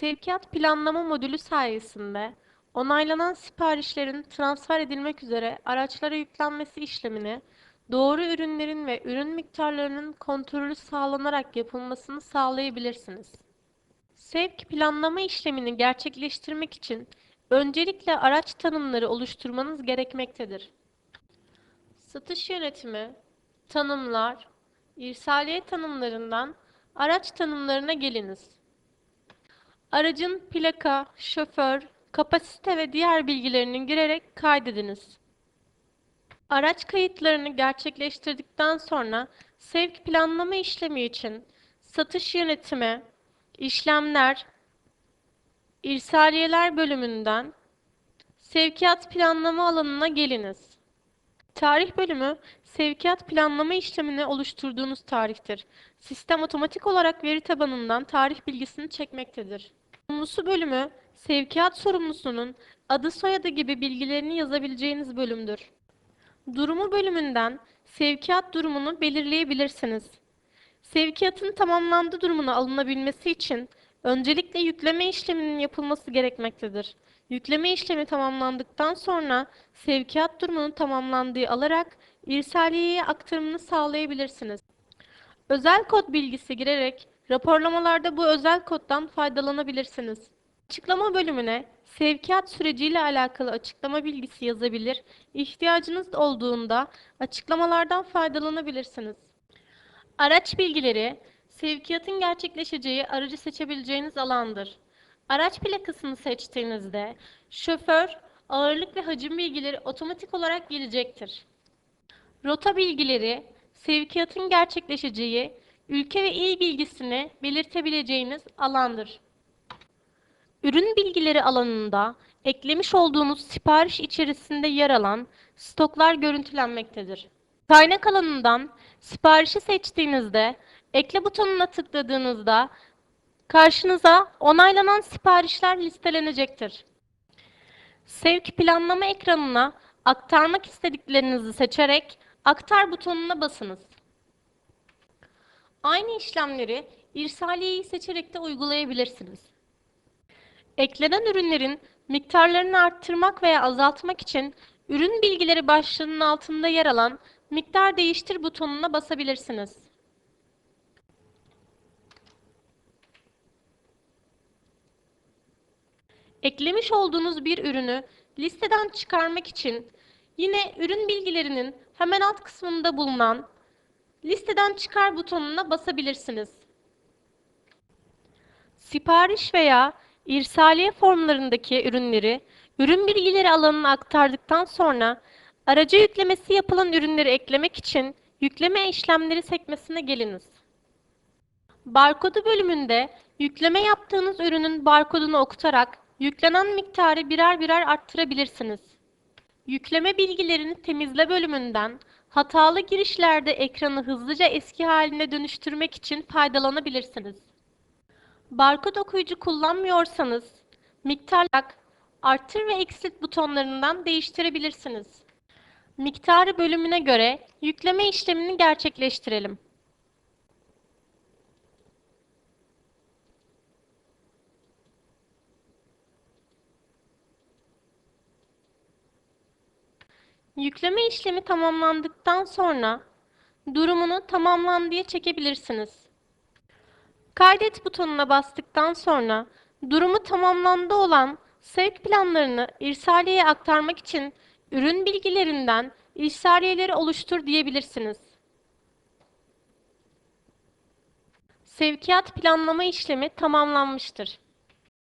Sevkiyat planlama modülü sayesinde onaylanan siparişlerin transfer edilmek üzere araçlara yüklenmesi işlemini doğru ürünlerin ve ürün miktarlarının kontrolü sağlanarak yapılmasını sağlayabilirsiniz. Sevk planlama işlemini gerçekleştirmek için öncelikle araç tanımları oluşturmanız gerekmektedir. Satış yönetimi, tanımlar, irsaliye tanımlarından araç tanımlarına geliniz. Aracın plaka, şoför, kapasite ve diğer bilgilerini girerek kaydediniz. Araç kayıtlarını gerçekleştirdikten sonra sevk planlama işlemi için satış yönetimi, işlemler, irsaliyeler bölümünden sevkiyat planlama alanına geliniz. Tarih bölümü sevkiyat planlama işlemini oluşturduğunuz tarihtir. Sistem otomatik olarak veri tabanından tarih bilgisini çekmektedir. Sorumlusu bölümü sevkiyat sorumlusunun adı soyadı gibi bilgilerini yazabileceğiniz bölümdür. Durumu bölümünden sevkiyat durumunu belirleyebilirsiniz. Sevkiyatın tamamlandığı durumuna alınabilmesi için öncelikle yükleme işleminin yapılması gerekmektedir. Yükleme işlemi tamamlandıktan sonra sevkiyat durumunun tamamlandığı alarak irsaliyeye aktarımını sağlayabilirsiniz. Özel kod bilgisi girerek raporlamalarda bu özel koddan faydalanabilirsiniz. Açıklama bölümüne sevkiyat süreciyle alakalı açıklama bilgisi yazabilir, ihtiyacınız olduğunda açıklamalardan faydalanabilirsiniz. Araç bilgileri, sevkiyatın gerçekleşeceği aracı seçebileceğiniz alandır. Araç plakasını seçtiğinizde şoför, ağırlık ve hacim bilgileri otomatik olarak gelecektir. Rota bilgileri, sevkiyatın gerçekleşeceği ülke ve il bilgisini belirtebileceğiniz alandır. Ürün bilgileri alanında eklemiş olduğunuz sipariş içerisinde yer alan stoklar görüntülenmektedir. Kaynak alanından siparişi seçtiğinizde ekle butonuna tıkladığınızda karşınıza onaylanan siparişler listelenecektir. Sevk planlama ekranına aktarmak istediklerinizi seçerek aktar butonuna basınız. Aynı işlemleri irsaliyeyi seçerek de uygulayabilirsiniz. Eklenen ürünlerin miktarlarını arttırmak veya azaltmak için ürün bilgileri başlığının altında yer alan miktar değiştir butonuna basabilirsiniz. Eklemiş olduğunuz bir ürünü listeden çıkarmak için yine ürün bilgilerinin hemen alt kısmında bulunan listeden çıkar butonuna basabilirsiniz. Sipariş veya irsaliye formlarındaki ürünleri ürün bilgileri alanına aktardıktan sonra araca yüklemesi yapılan ürünleri eklemek için yükleme işlemleri sekmesine geliniz. Barkodu bölümünde yükleme yaptığınız ürünün barkodunu okutarak yüklenen miktarı birer birer arttırabilirsiniz. Yükleme bilgilerini temizle bölümünden hatalı girişlerde ekranı hızlıca eski haline dönüştürmek için faydalanabilirsiniz. Barkod okuyucu kullanmıyorsanız miktarlak, arttır ve eksilt butonlarından değiştirebilirsiniz. Miktarı bölümüne göre yükleme işlemini gerçekleştirelim. Yükleme işlemi tamamlandıktan sonra durumunu tamamlan diye çekebilirsiniz. Kaydet butonuna bastıktan sonra durumu tamamlandı olan sevk planlarını irsaliyeye aktarmak için ürün bilgilerinden irsaliyeleri oluştur diyebilirsiniz. Sevkiyat planlama işlemi tamamlanmıştır.